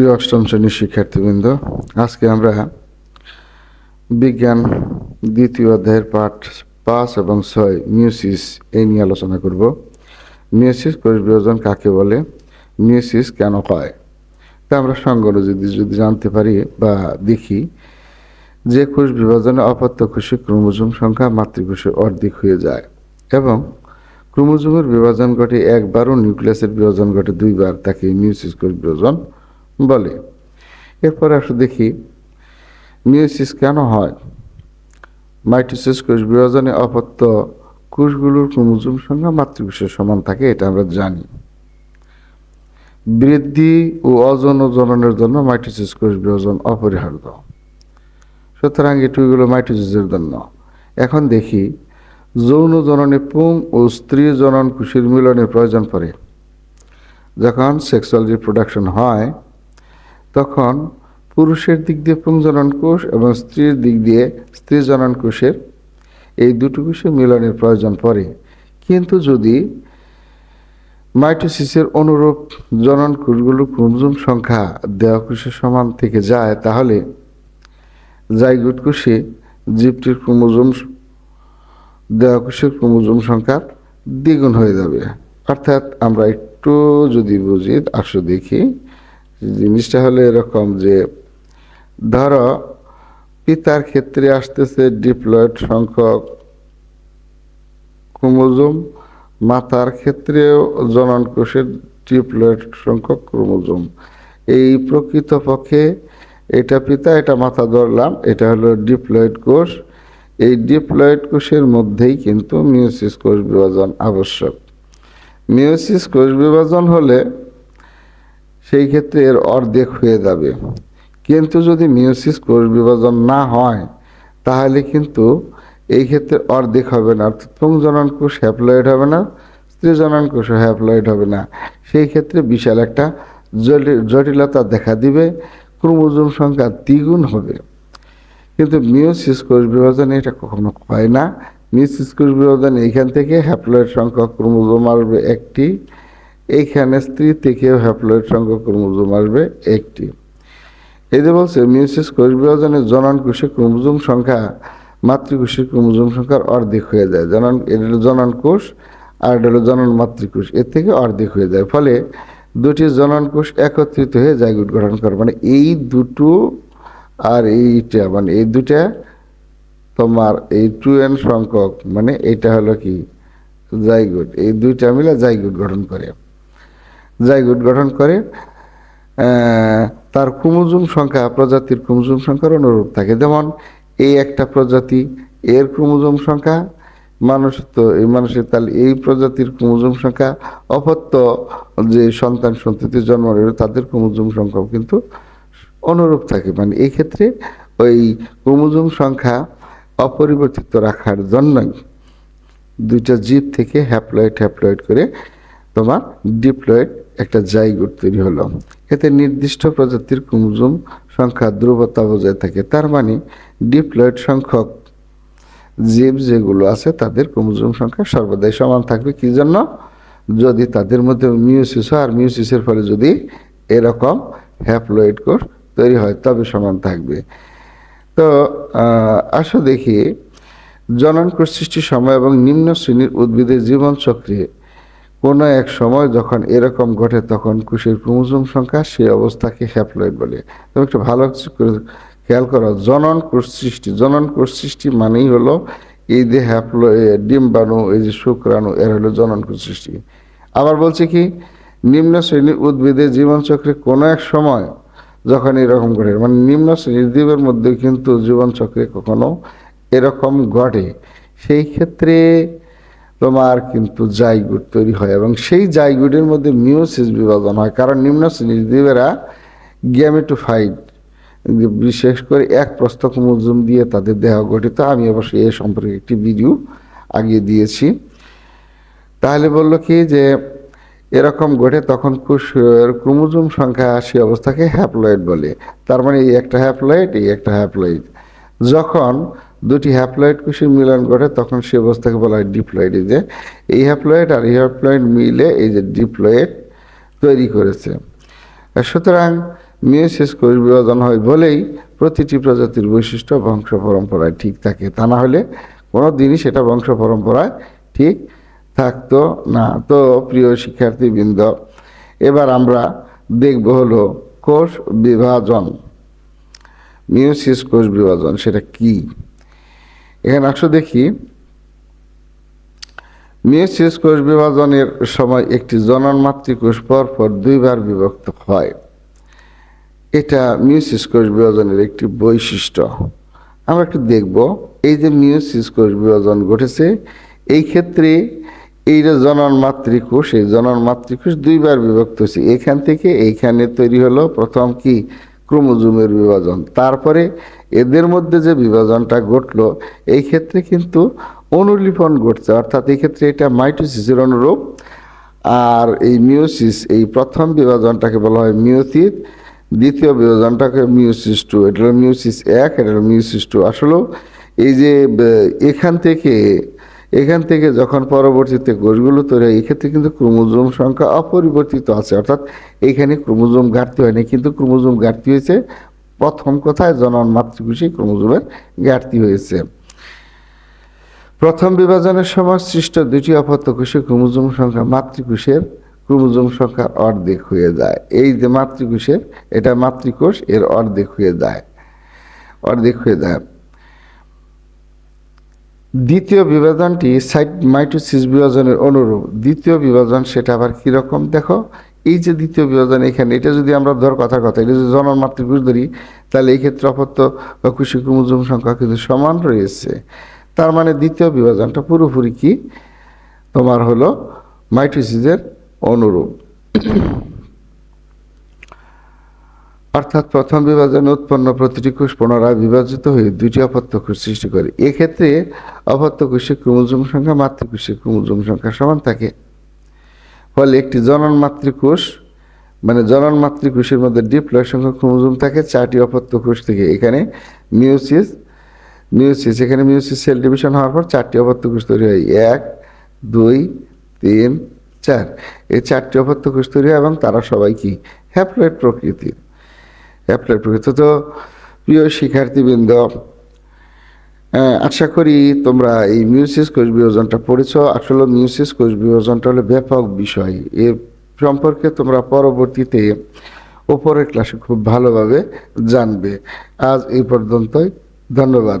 প্রিয় অষ্টম শ্রেণির শিক্ষার্থীবৃন্দ, আজকে আমরা বিজ্ঞান দ্বিতীয় অধ্যায়ের পাঠ পাঁচ এবং ছয় মিউসিস এই নিয়ে আলোচনা করব। মিউসিস কোষ বিভাজন কাকে বলে? মিউসিস কেন হয়? তা আমরা সংজ্ঞা যদি যদি জানতে পারি বা দেখি, যে কোষ বিভাজনে অপত্য কোষে ক্রোমোজোম সংখ্যা মাতৃকোষের অর্ধেক হয়ে যায় এবং ক্রোমোজোমের বিভাজন ঘটে একবার ও নিউক্লিয়াসের বিভাজন ঘটে দুইবার, তাকে মিউসিস কোষ বিভাজন বলে। এরপর আসলে দেখি মিউসিস কেন হয়? মাইটোসিস কোষ বিভাজনে অপত্য কোষগুলোর ক্রোমোজোম সংখ্যা মাতৃকোষের সমান থাকে, এটা আমরা জানি। বৃদ্ধি ও অজন জননের জন্য মাইটোসিস কোষ বিভাজন অপরিহার্য। সুতরাং এটুকুগুলো মাইটোসিসের জন্য। এখন দেখি, যৌন জননে পুং ও স্ত্রী জনন কোষের মিলনের প্রয়োজন পড়ে। যখন সেক্সুয়াল রিপ্রোডাকশন হয় তখন পুরুষের দিক দিয়ে পুংজনন কোষ এবং স্ত্রীর দিক দিয়ে স্ত্রী জনন কোষের এই দুটো কোষে মিলনের প্রয়োজন পড়ে। কিন্তু যদি মাইটোসিসের অনুরূপ জনন কোষগুলো ক্রোমোজোম সংখ্যা দেহ কোষের সমান থেকে যায়, তাহলে জাইগুট কোষে জীবটির ক্রোমোজোম দেহ কোষের ক্রোমোজোম সংখ্যা দ্বিগুণ হয়ে যাবে। অর্থাৎ আমরা একটু যদি বুঝি, আসো দেখি। জিনিসটা হলো এরকম যে, ধরো, পিতার ক্ষেত্রে আসতেছে ডিপ্লয়েড সংখ্যক ক্রোমোজোম, মাতার ক্ষেত্রেও জনন কোষের ডিপ্লয়েড সংখ্যক ক্রোমোজোম। এই প্রকৃতপক্ষে এটা পিতা, এটা মাথা ধরলাম, এটা হলো ডিপ্লয়েড কোষ। এই ডিপ্লয়েড কোষের মধ্যেই কিন্তু মিউসিস কোষ বিভাজন আবশ্যক। মিউসিস কোষ বিভাজন হলে সেই ক্ষেত্রে এর অর্ধেক হয়ে যাবে। কিন্তু যদি মিউসিস কোষ বিভাজন না হয়, তাহলে কিন্তু এই ক্ষেত্রে অর্ধেক হবে না। অর্থাৎ পুংজনন কোষ হ্যাপ্লয়েড হবে না স্ত্রী জনন কোষও হ্যাপ্লয়েড হবে না। সেই ক্ষেত্রে বিশাল একটা জটিল- জটিলতা দেখা দিবে, ক্রোমোজোম সংখ্যা দ্বিগুণ হবে। কিন্তু মিউসিস কোষ বিভাজনে এটা কখনো হয় না। মিউসিস কোষ বিভাজন এইখান থেকে হ্যাপ্লয়েড সংখ্যা ক্রোমোজোম আসবে একটি এইখানে স্ত্রী থেকে হ্যাপ্লয়েড সংখ্যক ক্রোমোজোম আসবে, একটি। যে বলছে মিওসিস কোষ বিভাজনে জনন কোষে ক্রোমোজোম সংখ্যা, মাতৃকোষের ক্রোমোজোম সংখ্যার অর্ধেক হয়ে যায়। জনন এটা হলো জনন কোষ, আর এটা হলো জনন মাতৃকোষ। এর থেকে অর্ধেক হয়ে যায়। ফলে দুটি জনন কোষ একত্রিত হয়ে জায়গুট গঠন করে। মানে এই দুটো আর এইটা মানে এই দুটা তোমার এই টু এন সংখ্যক মানে এটা হলো কি? জাইগুট এই দুইটা মিলে জাইগুট গঠন করে। জাইগুট গঠন করে তার ক্রোমোজোম সংখ্যা, প্রজাতির ক্রোমোজোম সংখ্যার অনুরূপ থাকে। যেমন, এই একটা প্রজাতি, এর ক্রোমোজোম সংখ্যা মানুষ তো এই মানুষের তাহলে এই প্রজাতির ক্রোমোজোম সংখ্যা, অপত্য যে সন্তান সন্ততি জন্ম নেবে তাদের ক্রোমোজোম সংখ্যাও কিন্তু অনুরূপ থাকে। মানে এই ক্ষেত্রে ওই ক্রোমোজোম সংখ্যা অপরিবর্তিত রাখার জন্যই দুইটা জীব থেকে হ্যাপ্লয়েড হ্যাপ্লয়েড করে তোমার ডিপ্লয়েড একটা জাইগোট তৈরি হলো। এতে নির্দিষ্ট প্রজাতির কুমজুম সংখ্যা ধ্রুবতা বজায় থাকে। তার মানে ডিপ্লয়েড সংখ্যক জীব যেগুলো আছে, তাদের ক্রোমোজোম সংখ্যা সর্বদাই সমান থাকবে। কি জন্য? যদি তাদের মধ্যে মিউসিস হয়, আর মিউসিসের ফলে যদি এরকম হ্যাপ্লয়েড কোষ তৈরি হয়, তবে সমান থাকবে। তো আসো দেখি। জনন কোষ সৃষ্টির সময় এবং নিম্ন শ্রেণির উদ্ভিদের জীবন চক্রে কোনো এক সময় যখন এরকম ঘটে, তখন কোষের ক্রোমোজোম সংখ্যা সেই অবস্থাকে হ্যাপ্লয়েড বলে। তুমি একটু ভালো খেয়াল করো, জনন কোষ সৃষ্টি। জনন কোষ সৃষ্টি মানেই হলো এই যে হ্যাপ্লো ডিম্বাণু, এই যে শুক্রাণু, এর হলো জনন কোষ সৃষ্টি। আবার বলছে কি, নিম্ন শ্রেণির উদ্ভিদের জীবনচক্রে কোনো এক সময় যখন এরকম ঘটে মানে নিম্ন শ্রেণির জীবের মধ্যে কিন্তু জীবনচক্রে কখনো এরকম ঘটে। সেই ক্ষেত্রে তোমার কিন্তু জাইগুট তৈরি হয় এবং সেই জাইগুটের মধ্যে মিওসিস বিভাজন হয়। কারণ নিম্ন শ্রেণির জীবেরা গ্যামেটোফাইড বিশেষ করে এক প্রস্থ ক্রোমোজোম দিয়ে তাদের দেহ গঠিত। আমি অবশ্যই এ সম্পর্কে একটি ভিডিও আগিয়ে দিয়েছি। তাহলে বলল কি যে, এরকম ঘটে তখন কোষের ক্রোমোজোম সংখ্যা সে অবস্থাকে হ্যাপ্লয়েড বলে। তার মানে এই একটা হ্যাপ্লয়েড, এই একটা হ্যাপ্লয়েড। যখন দুটি হ্যাপ্লয়েড কোষের মিলন ঘটে, তখন সে অবস্থাকে বলা হয় ডিপ্লয়েড এই যে, এই হ্যাপ্লয়েড আর এই হ্যাপ্লয়েড মিলে এই যে ডিপ্লয়েড তৈরি করেছে। সুতরাং মিওসিস কোষ বিভাজন হয় বলেই প্রতিটি প্রজাতির বৈশিষ্ট্য বংশ পরম্পরায় ঠিক থাকে। তা না হলে কোনো দিনই সেটা বংশ পরম্পরায় ঠিক থাকতো না। তো প্রিয় শিক্ষার্থীবৃন্দ, এবার আমরা দেখব হলো কোষ বিভাজন। মিউসিস কোষ বিভাজন, সেটা কি? এখানে আসো দেখি। মিওসিস কোষ বিভাজনের সময় একটি জনন মাতৃকোষ পরপর দুইবার বিভক্ত হয়। এটা মিওসিস কোষ বিভাজনের একটি বৈশিষ্ট্য। আমরা একটু দেখব, এই যে মিওসিস কোষ বিভাজন ঘটেছে, এই ক্ষেত্রে এই যে জনন মাতৃকোষ, এই জনন মাতৃকোষ দুইবার বিভক্ত হয়েছে। এখান থেকে এইখানে তৈরি হলো প্রথম কি? ক্রোমোজোমের বিভাজন। তারপরে এদের মধ্যে যে বিভাজনটা ঘটলো, এই ক্ষেত্রে কিন্তু অনুলিপন ঘটছে। অর্থাৎ এই ক্ষেত্রে এটা মাইটোসিসের অনুরূপ। আর এই মিওসিস এই প্রথম বিভাজনটাকে বলা হয় মিওসিস দ্বিতীয় বিভাজনটাকে মিউসিস টু। এটা হলো মিওসিস এক, এটা হলো মিওসিস টু। আসলেও এই যে, এখান থেকে এখান থেকে যখন পরবর্তীতে কোষগুলো তৈরি হয়, এক্ষেত্রে কিন্তু ক্রোমোজোম সংখ্যা অপরিবর্তিত আছে। অর্থাৎ এইখানে ক্রোমোজোম ঘাটতি হয়নি, কিন্তু ক্রোমোজোম ঘাটতি হয়েছে। প্রথম কথায় জনন মাতৃকোষে ক্রোমোজোমের ঘাটতি হয়েছে। প্রথম বিভাজনের সময় সৃষ্ট দুটি অপত্য কোষে ক্রোমোজোম সংখ্যা মাতৃকোষের ক্রোমোজোম সংখ্যার অর্ধেক হয়ে যায়। এই যে মাতৃকোষের, এটা মাতৃকোষ, এর অর্ধেক হয়ে যায়। অর্ধেক হয়ে যায়। দ্বিতীয় বিভাজনটি সাইট মাইটোসিস বিভাজনের অনুরূপ। দ্বিতীয় বিভাজন সেটা আবার কীরকম দেখো, এই যে দ্বিতীয় বিভাজন এখানে, এটা যদি আমরা ধর কথার কথা, এটা যদি জনন মাতৃকোষ ধরি, তাহলে এই ক্ষেত্রে অপত্য বা কুশি সংখ্যা কিন্তু সমান রয়েছে। তার মানে দ্বিতীয় বিভাজনটা পুরোপুরি কি? তোমার হলো মাইটোসিসের অনুরূপ। অর্থাৎ প্রথম বিভাজনে উৎপন্ন প্রতিটি কোষ পুনরায় বিভাজিত হয়ে দুইটি অপত্য কোষ সৃষ্টি করে। এক্ষেত্রে অপত্য কোষে ক্রোমোজোম সংখ্যা মাতৃকোষে ক্রোমোজোম সংখ্যা সমান থাকে। ফলে একটি জনন মাতৃকোষ মানে জনন মাতৃকোষের মধ্যে ডিপ্লয় সংখ্যক ক্রোমোজোম থাকে, চারটি অপত্য কোষ থেকে এখানে মিউসিস মিউসিস এখানে মিউসিস সেল ডিভিশন হওয়ার পর চারটি অপত্য কোষ তৈরি হয়। এক, দুই, তিন, চার। এই চারটি অপত্য কোষ তৈরি হয় এবং তারা সবাই কি? হ্যাপ্লয়েড প্রকৃতির। হ্যাপ্লয়েড প্রকৃত তো প্রিয় শিক্ষার্থীবৃন্দ আশা করি তোমরা এই মিউসিস কোষ বিভাজনটা পড়েছ। আসলে মিউসিস কোষ বিভাজনটা হলো ব্যাপক বিষয়। এ সম্পর্কে তোমরা পরবর্তীতে ওপরের ক্লাসে খুব ভালোভাবে জানবে। আজ এই পর্যন্তই। ধন্যবাদ।